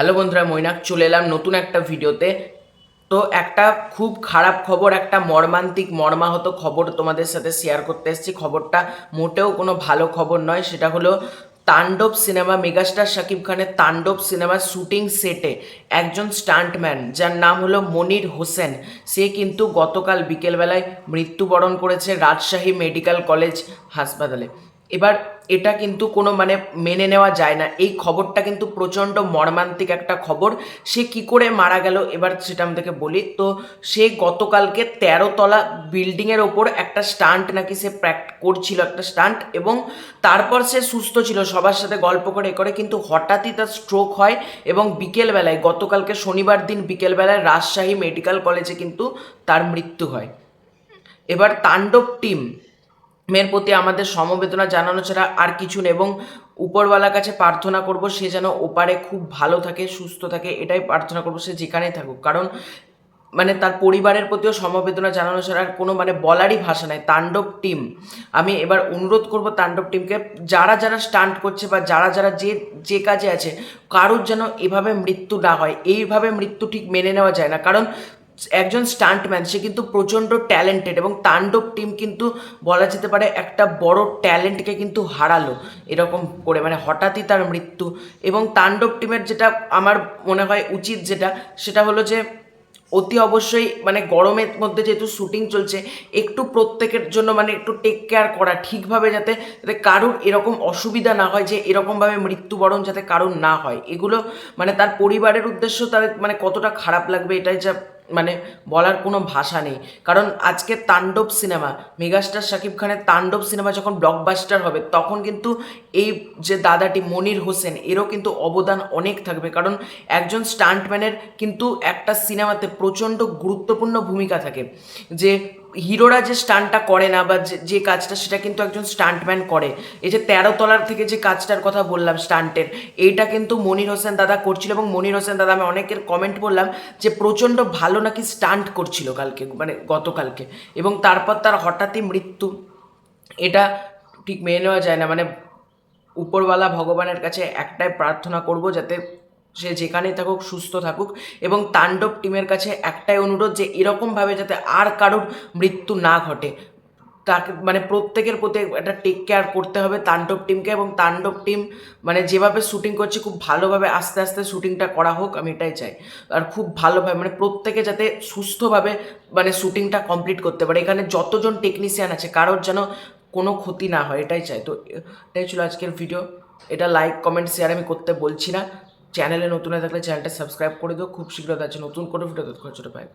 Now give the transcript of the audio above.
Hello বন্ধুরা, মৈনাক চলে এলাম নতুন একটা ভিডিওতে। তো একটা খুব খারাপ খবর, একটা মর্মান্তিক, মর্মাহত খবর তোমাদের সাথে শেয়ার করতে এসেছি। খবরটা মোটেও কোনো ভালো খবর নয়, সেটা হলো তাণ্ডব সিনেমা মেগাস্টার শাকিব খানের তাণ্ডব সিনেমার শুটিং সেটে একজন স্টান্টম্যান যার নাম হলো মনির হোসেন। সে কিন্তু গতকাল বিকেলবেলায় মৃত্যুবরণ করেছে রাজশাহী মেডিকেল কলেজ হাসপাতালে। এবার এটা কিন্তু কোনো মানে মেনে নেওয়া যায় না। এই খবরটা কিন্তু প্রচণ্ড মর্মান্তিক একটা খবর। সে কি করে মারা গেল? এবার সেটা আমাদেরকে বলি। তো সে গতকালকে তেরো তলা বিল্ডিংয়ের ওপর একটা স্টান্ট নাকি সে প্র্যাক্ট করছিল একটা স্টান্ট এবং তারপর সে সুস্থ ছিল, সবার সাথে গল্প করে করে। কিন্তু হঠাৎই তার স্ট্রোক হয় এবং বিকেলবেলায়, গতকালকে শনিবার দিন বিকেলবেলায় রাজশাহী মেডিকেল কলেজে কিন্তু তার মৃত্যু হয়। এবার তাণ্ডব টিম মের প্রতি আমাদের সমবেদনা জানানো ছাড়া আর কিছু নেই এবং উপরওয়ালার কাছে প্রার্থনা করব সে যেন ওপারে খুব ভালো থাকে, সুস্থ থাকে, এটাই প্রার্থনা করব সে যেখানেই থাকুক। কারণ মানে তার পরিবারের প্রতিও সমবেদনা জানানো ছাড়া আর কোনো মানে বলারই ভাষা নাই। তাণ্ডব টিম। আমি এবার অনুরোধ করব তাণ্ডব টিমকে, যারা যারা স্টান্ট করছে বা যারা যারা যে যে কাজে আছে, কারোর যেন এভাবে মৃত্যু না হয়। এইভাবে মৃত্যু ঠিক মেনে নেওয়া যায় না। কারণ একজন স্টান্টম্যান সে কিন্তু প্রচণ্ড ট্যালেন্টেড এবং তাণ্ডব টিম কিন্তু বলা যেতে পারে একটা বড় ট্যালেন্টকে কিন্তু হারালো এরকম করে মানে হঠাৎই তার মৃত্যু। এবং তাণ্ডব টিমের যেটা আমার মনে হয় উচিত যেটা, সেটা হলো যে অতি অবশ্যই মানে গরমের মধ্যে যেহেতু শুটিং চলছে, একটু প্রত্যেকের জন্য মানে একটু টেক কেয়ার করা ঠিকভাবে যাতে যাতে কারুর এরকম অসুবিধা না হয়, যে এরকমভাবে মৃত্যুবরণ যাতে কারুর না হয়। এগুলো মানে তার পরিবারের উদ্দেশ্য তার মানে কতটা খারাপ লাগবে, এটাই যা মানে বলার কোনো ভাষা নেই। কারণ আজকে তাণ্ডব সিনেমা, মেগাস্টার শাকিব খানের তাণ্ডব সিনেমা যখন ব্লকবাস্টার হবে, তখন কিন্তু এই যে দাদাটি মনির হোসেন, এরও কিন্তু অবদান অনেক থাকবে। কারণ একজন স্টান্টম্যানের কিন্তু একটা সিনেমাতে প্রচণ্ড গুরুত্বপূর্ণ ভূমিকা থাকে। যে হিরোরা যে স্টান্টটা করে না বা যে- কাজটা, সেটা কিন্তু একজন স্টান্টম্যান করে। এই যে তেরো তলার থেকে যে কাজটার কথা বললাম, স্টান্টের, এইটা কিন্তু মনির হোসেন দাদা করছিল এবং মনির হোসেন দাদা, আমি অনেকের কমেন্ট বললাম যে প্রচণ্ড ভালো নাকি স্টান্ট করছিল কালকে মানে গতকালকে। এবং তারপর তার হঠাৎই মৃত্যু। এটা ঠিক মেনে নেওয়া যায় না। মানে উপরওয়ালা ভগবানের কাছে একটাই প্রার্থনা করব যাতে সে যেখানেই থাকুক, সুস্থ থাকুক এবং তাণ্ডব টিমের কাছে একটাই অনুরোধ যে এরকমভাবে যাতে আর কারোর মৃত্যু না ঘটে। তাকে মানে প্রত্যেকের প্রতি একটা টেক কেয়ার করতে হবে তাণ্ডব টিমকে এবং তাণ্ডব টিম মানে যেভাবে শ্যুটিং করছে, খুব ভালোভাবে আস্তে আস্তে শ্যুটিংটা করা হোক, আমি এটাই চাই। আর খুব ভালোভাবে মানে প্রত্যেকে যাতে সুস্থভাবে মানে শ্যুটিংটা কমপ্লিট করতে পারে। এখানে যতজন টেকনিশিয়ান আছে, কারোর যেন কোনো ক্ষতি না হয়, এটাই চাই। তো এটাই ছিল আজকের ভিডিও এটা লাইক কমেন্ট শেয়ার আমি করতে বলছি না। চ্যানেলে নতুন হয়ে থাকলে চ্যানেলটা সাবস্ক্রাইব করে দিও। খুব শীঘ্র আছে নতুন কোনো ভিডিও তৎক্ষণ ছোটো পাই